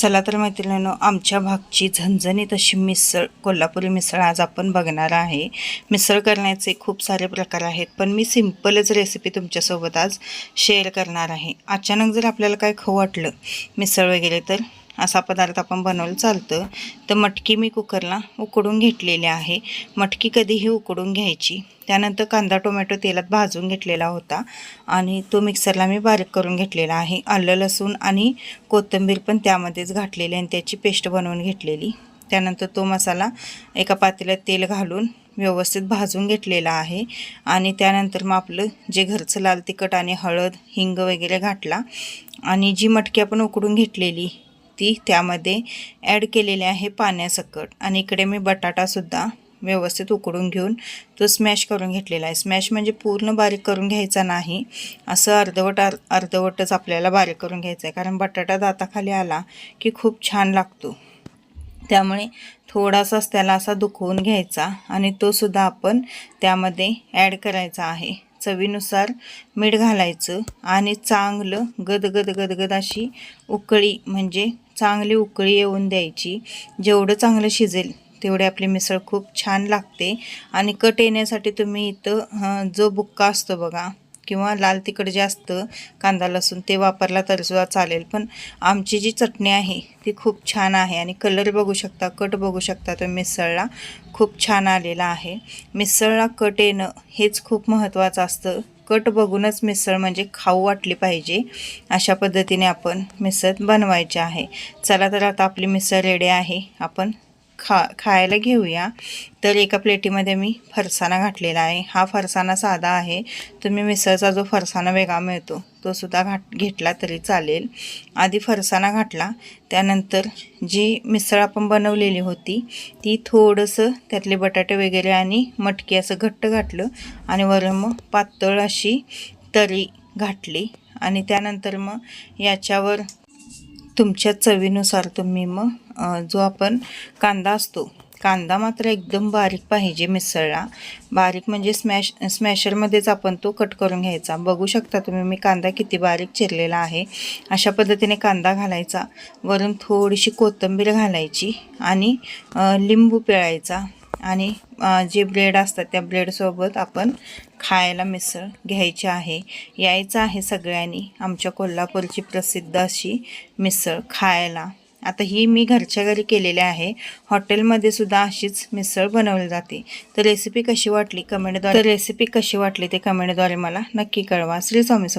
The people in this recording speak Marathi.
चला तर मैत्रिणींनो आमच्या भागची झणझणीत अशी मिसळ कोल्हापुरी मिसळ आज आपण बघणार आहे. मिसळ करण्याचे खूप सारे प्रकार आहेत पण मी सिम्पलच रेसिपी तुमच्यासोबत आज शेअर करणार आहे. अचानक जर आपल्याला काय खाऊ वाटलं मिसळ वगैरे तर? असा पदार्थ आपण बनवलं चालतं. तर मटकी मी कुकरला उकडून घेतलेली आहे. मटकी कधीही उकडून घ्यायची. त्यानंतर कांदा टोमॅटो तेलात भाजून घेतलेला होता आणि तो मिक्सरला मी बारीक करून घेतलेला आहे. आलं लसूण आणि कोथिंबीर पण त्यामध्येच घातलेली आणि त्याची पेस्ट बनवून घेतलेली. त्यानंतर तो मसाला एका पातेल्यात तेल घालून व्यवस्थित भाजून घेतलेला आहे आणि त्यानंतर मग आपलं जे घरचं लाल तिखट आणि हळद हिंग वगैरे घातला आणि जी मटकी आपण उकडून घेतलेली ती त्यामध्ये ॲड केलेली आहे पाण्यासकट. आणि इकडे मी बटाटासुद्धा व्यवस्थित उकडून घेऊन तो स्मॅश करून घेतलेला आहे. स्मॅश म्हणजे पूर्ण बारीक करून घ्यायचा नाही. असं अर्धवट अर् अर्धवटच आपल्याला बारीक करून घ्यायचं आहे. कारण बटाटा दाताखाली आला की खूप छान लागतो. त्यामुळे थोडासाच त्याला असा दुखवून घ्यायचा आणि तो सुद्धा आपण त्यामध्ये ॲड करायचा आहे. चवीनुसार मीठ घालायचं आणि चांगलं गदगद गदगद अशी उकळी म्हणजे चांगली उकळी येऊन द्यायची. जेवढं चांगलं शिजेल तेवढे आपली मिसळ खूप छान लागते. आणि कट येण्यासाठी तुम्ही इथं जो बुक्का असतो बघा किंवा लाल तिखट जास्त कांदा लसूण ते वापरला तरीसुद्धा चालेल. पण आमची जी चटणी आहे ती खूप छान आहे आणि कलर बघू शकता कट बघू शकता तो मिसळला. खूप छान आलेला आहे. मिसळला कट येणं हेच खूप महत्त्वाचं असतं. कट बघूनच मिसळ म्हणजे खाऊ वाटली पाहिजे. अशा पद्धतीने आपण मिसळ बनवायची आहे. चला तर आता आपली मिसळ रेडी आहे. आपण खा खायला घेऊया. तर एका प्लेटीमध्ये मी फरसाणा घातलेला आहे. हा फरसाणा साधा आहे. तुम्ही मिसळचा जो फरसाणा वेगळा मिळतो तो सुद्धा घाट घेतला तरी चालेल. आधी फरसाणा घातला. त्यानंतर जी मिसळ आपण बनवलेली होती ती थोडंसं त्यातले बटाटे वगैरे आणि मटकी असं घट्ट घातलं आणि वरून मग पातळ अशी तरी घातली. आणि त्यानंतर मग याच्यावर तुमच्या चवीनुसार तुम्ही मग जो आपण कांदा असतो कांदा मात्र एकदम बारीक पाहिजे मिसळला. बारीक म्हणजे स्मॅश स्मॅशरमध्येच आपण तो कट करून घ्यायचा. बघू शकता तुम्ही मी कांदा किती बारीक चिरलेला आहे. अशा पद्धतीने कांदा घालायचा. वरून थोडीशी कोथिंबीर घालायची आणि लिंबू पिळायचा. आणि जे ब्रेड असतात त्या ब्रेडसोबत आपण खायला मिसळ घ्यायची आहे. यायचं आहे सगळ्यांनी आमच्या कोल्हापूरची प्रसिद्ध अशी मिसळ खायला. आता ही मी घरच्या घरी केलेली आहे. हॉटेलमध्ये सुद्धा अशीच मिसळ बनवली जाते. तर रेसिपी कशी वाटली कमेंटद्वारे? रेसिपी कशी वाटली ते कमेंटद्वारे मला नक्की कळवा. श्री स्वामी समर्थ